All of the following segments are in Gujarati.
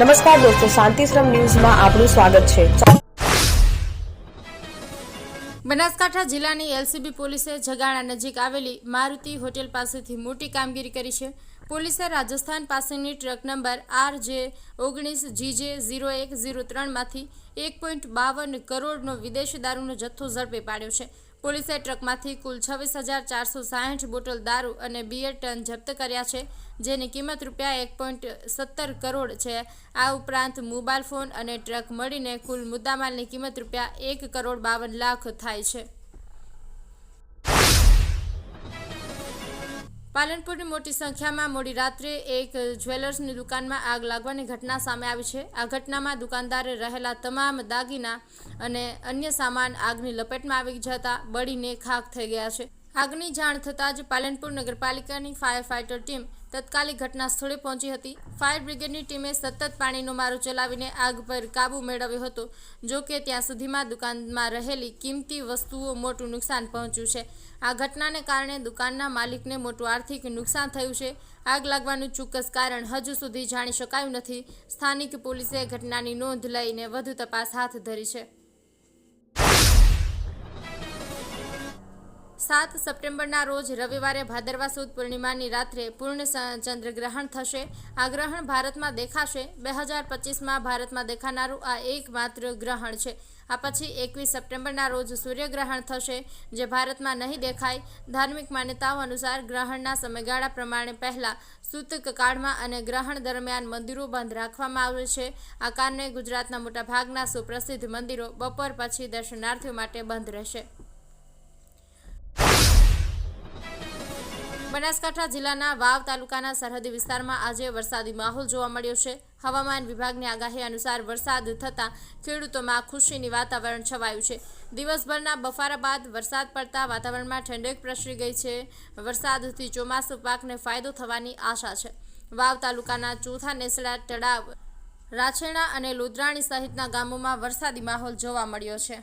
નમસ્કાર દોસ્તો, શાંતિશ્રમ ન્યૂઝમાં આપનું સ્વાગત છે. બનાસકાંઠા જિલ્લાની એલસીબી પોલીસે જગાણા નજીક આવેલી મારુતિ હોટેલ પાસેથી મોટી કામગીરી કરી છે. પોલીસે રાજસ્થાન પાસેની ટ્રક નંબર આર જે ઓગણીસ જીજે ઝીરો એક ઝીરો ત્રણમાંથી એક પોઈન્ટ બાવન કરોડનો વિદેશી દારૂનો જથ્થો ઝડપી પાડ્યો છે. પોલીસે ટ્રકમાંથી કુલ છવ્વીસ હજાર ચારસો સાહીઠ બોટલ દારૂ અને બિયર ટન જપ્ત કર્યા છે, જેની કિંમત રૂપિયા એક પોઈન્ટ સત્તર કરોડ છે. આ ઉપરાંત મોબાઈલ ફોન અને ટ્રક મળીને કુલ મુદ્દામાલની કિંમત રૂપિયા એક કરોડ બાવન લાખ થાય છે. પાલનપુરની મોટી સંખ્યામાં મોડી રાત્રે એક જ્વેલર્સની દુકાનમાં આગ લાગવાની ઘટના સામે આવી છે. આ ઘટનામાં દુકાનદારે રહેલા તમામ દાગીના અને અન્ય સામાન આગની લપેટમાં આવી જતા બળીને ખાખ થઈ ગયા છે. આગની જાણ થતાં જ પાલનપુર નગરપાલિકાની ફાયર ફાઇટર ટીમ તત્કાલિક ઘટના સ્થળે પહોંચી હતી. ફાયર બ્રિગેડની ટીમે સતત પાણીનો મારો ચલાવીને આગ પર કાબૂ મેળવ્યો હતો. જો કે ત્યાં સુધીમાં દુકાનમાં રહેલી કિંમતી વસ્તુઓ મોટું નુકસાન પહોંચ્યું છે. આ ઘટનાને કારણે દુકાનના માલિકને મોટું આર્થિક નુકસાન થયું છે. આગ લાગવાનું ચોક્કસ કારણ હજુ સુધી જાણી શકાયું નથી. સ્થાનિક પોલીસે ઘટનાની નોંધ લઈને વધુ તપાસ હાથ ધરી છે. સાત સપ્ટેમ્બરના રોજ રવિવારે ભાદરવા સુદ પૂર્ણિમાની રાત્રે પૂર્ણ ચંદ્રગ્રહણ થશે. આ ગ્રહણ ભારતમાં દેખાશે. બે હજાર પચીસમાં ભારતમાં દેખાનારું આ એકમાત્ર ગ્રહણ છે. આ પછી એકવીસ સપ્ટેમ્બરના રોજ સૂર્યગ્રહણ થશે, જે ભારતમાં નહીં દેખાય. ધાર્મિક માન્યતાઓ અનુસાર ગ્રહણના સમયગાળા પ્રમાણે પહેલાં સૂતક કાળમાં અને ગ્રહણ દરમિયાન મંદિરો બંધ રાખવામાં આવે છે. આ કારણે ગુજરાતના મોટાભાગના સુપ્રસિદ્ધ મંદિરો બપોર પછી દર્શનાર્થીઓ માટે બંધ રહેશે. બનાસકાંઠા જિલ્લાના વાવ તાલુકાના સરહદી વિસ્તારમાં આજે વરસાદી માહોલ જોવા મળ્યો છે. હવામાન વિભાગની આગાહી અનુસાર વરસાદ થતાં ખેડૂતોમાં ખુશીની વાતાવરણ છવાયું છે. દિવસભરના બફારા બાદ વરસાદ પડતા વાતાવરણમાં ઠંડક પ્રસરી ગઈ છે. વરસાદથી ચોમાસુ પાકને ફાયદો થવાની આશા છે. વાવ તાલુકાના ચોથા નેસડા, તળાવ રાછેણા અને લુદ્રાણી સહિતના ગામોમાં વરસાદી માહોલ જોવા મળ્યો છે.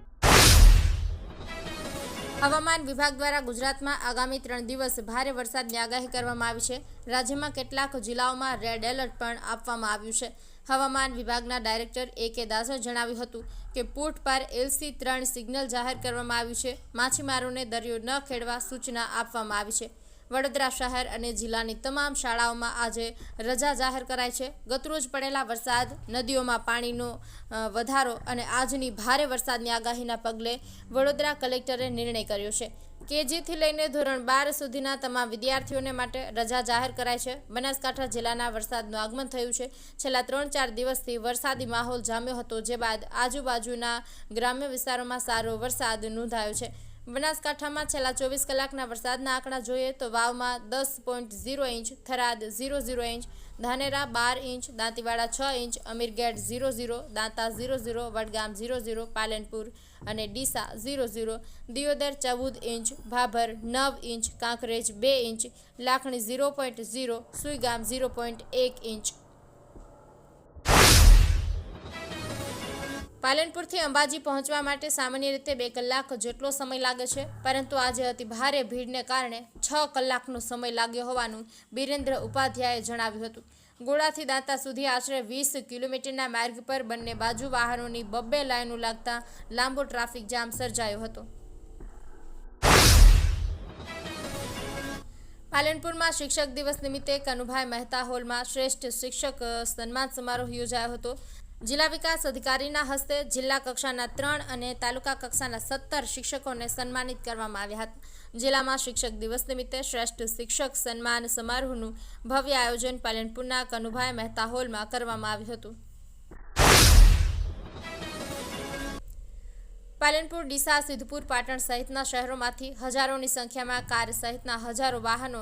હવામાન વિભાગ દ્વારા ગુજરાતમાં આગામી ત્રણ દિવસ ભારે વરસાદની આગાહી કરવામાં આવી છે. રાજ્યમાં કેટલાક જિલ્લાઓમાં રેડ એલર્ટ પણ આપવામાં આવ્યું છે. હવામાન વિભાગના ડાયરેક્ટર એ કે દાસે જણાવ્યું હતું કે પોર્ટ પર એલસી ત્રણ સિગ્નલ જાહેર કરવામાં આવ્યું છે. માછીમારોને દરિયો ન ખેડવા સૂચના આપવામાં આવી છે. વડોદરા શહેર અને જિલ્લાની તમામ શાળાઓમાં આજે રજા જાહેર કરાઈ છે. ગતરોજ પડેલા વરસાદ, નદીઓમાં પાણીનો વધારો અને આજની ભારે વરસાદની આગાહીના પગલે વડોદરા કલેક્ટરે નિર્ણય કર્યો છે કેજીથી લઈને ધોરણ બાર સુધીના તમામ વિદ્યાર્થીઓને માટે રજા જાહેર કરાઈ છે. બનાસકાંઠા જિલ્લાના વરસાદનું આગમન થયું છે. છેલ્લા ત્રણ ચાર દિવસથી વરસાદી માહોલ જામ્યો હતો, જે બાદ આજુબાજુના ગ્રામ્ય વિસ્તારોમાં સારો વરસાદ નોંધાયો છે. બનાસકાંઠામાં છેલ્લા ચોવીસ કલાકના વરસાદના આંકડા જોઈએ તો વાવમાં દસ point zero inch, Tharad zero zero inch, Dhanera બાર ઇંચ, દાંતીવાડા છ inch Amirgadh zero zero, Danta zero zero, Vadgam zero zero, Palanpur અને ડીસા ઝીરો ઝીરો, દિયોદર ચૌદ ઇંચ, ભાભર નવ ઇંચ, કાંકરેજ બે inch, Lakhani zero point zero, Suigam zero point એક ઇંચ. પાલનપુરથી અંબાજી પહોંચવા માટે સામાન્ય રીતે બે કલાક જેટલો સમય લાગે છે, પરંતુ આજે અતિ ભારે ભીડને કારણે છ કલાકનો સમય લાગ્યો હોવાનું બિરેન્દ્ર ઉપાધ્યાયે જણાવ્યું હતું. ગોળાથી દાંતા સુધી આશરે વીસ કિલોમીટરના માર્ગ પર બંને બાજુ વાહનોની બબ્બે લાઈનો લાગતા લાંબો ટ્રાફિક જામ સર્જાયો હતો. પાલનપુરમાં શિક્ષક દિવસ નિમિત્તે કનુભાઈ મહેતા હોલમાં શ્રેષ્ઠ શિક્ષક સન્માન સમારોહ યોજાયો હતો. જિલ્લા વિકાસ અધિકારીના હસ્તે જિલ્લા કક્ષાના ત્રણ અને તાલુકા કક્ષાના સત્તર શિક્ષકોને સન્માનિત કરવામાં આવ્યા હતા. જિલ્લામાં શિક્ષક દિવસ નિમિત્તે શ્રેષ્ઠ શિક્ષક સન્માન સમારોહનું ભવ્ય આયોજન પાલનપુરના કનુભાઈ મહેતા હોલમાં કરવામાં આવ્યું હતું. પાલનપુર, ડીસા, સિદ્ધપુર, પાટણ સહિતના શહેરોમાંથી હજારોની સંખ્યામાં કાર સહિતના હજારો વાહનો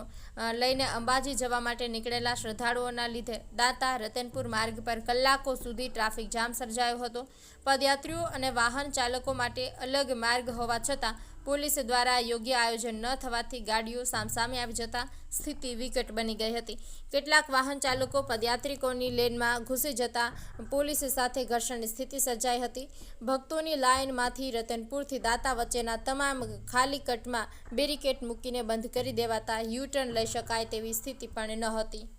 લઈને અંબાજી જવા માટે નીકળેલા શ્રદ્ધાળુઓના લીધે દાંતા, રતનપુર માર્ગ પર કલાકો સુધી ટ્રાફિક જામ સર્જાયો હતો. પદયાત્રીઓ અને વાહન ચાલકો માટે અલગ માર્ગ હોવા છતાં પોલીસ દ્વારા યોગ્ય આયોજન ન થવાથી ગાડીઓ સામસામે આવી જતા સ્થિતિ વિકટ બની ગઈ હતી. કેટલાક વાહન ચાલકો પદયાત્રિકોની લેનમાં ઘૂસી જતા પોલીસ સાથે ઘર્ષણની સ્થિતિ સર્જાઈ હતી. ભક્તોની લાઇનમાંથી રતનપુરથી દાતા વચ્ચેના તમામ ખાલી કટમાં બેરિકેટ મૂકીને બંધ કરી દેવાતા યુ ટર્ન લઈ શકાય તેવી સ્થિતિ પણ ન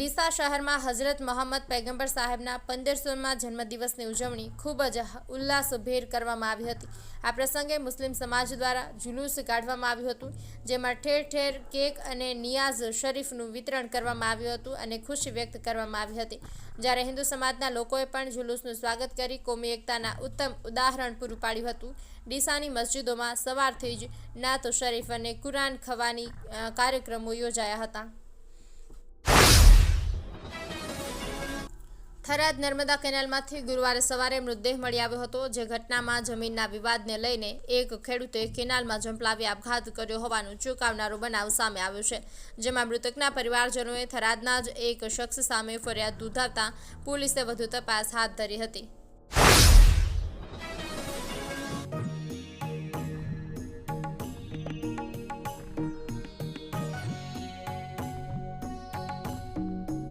ડીસા શહેરમાં હઝરત મોહમ્મદ પૈગંબર સાહેબના પંદરસોમાં જન્મદિવસની ઉજવણી ખૂબ જ ઉલ્લાસભેર કરવામાં આવી હતી. આ પ્રસંગે મુસ્લિમ સમાજ દ્વારા જુલુસ કાઢવામાં આવ્યું હતું, જેમાં ઠેર ઠેર કેક અને નિયાઝ શરીફનું વિતરણ કરવામાં આવ્યું હતું અને ખુશી વ્યક્ત કરવામાં આવી હતી. જ્યારે હિન્દુ સમાજના લોકોએ પણ જુલુસનું સ્વાગત કરી કોમી એકતાના ઉત્તમ ઉદાહરણ પૂરું પાડ્યું હતું. ડીસાની મસ્જિદોમાં સવારથી જ નાતો શરીફ અને કુરાન ખવાની કાર્યક્રમો યોજાયા હતા. થરાદ નર્મદા કેનાલમાંથી ગુરુવારે સવારે મૃતદેહ મળી આવ્યો હતો. જે ઘટનામાં જમીનના વિવાદને લઈને એક ખેડૂતે કેનાલમાં ઝંપલાવી આપઘાત કર્યો હોવાનું ચોંકાવનારો બનાવ સામે આવ્યો છે. જેમાં મૃતકના પરિવારજનોએ થરાદના જ એક શખ્સ સામે ફરિયાદ નોંધાવતા પોલીસે વધુ તપાસ હાથ ધરી હતી.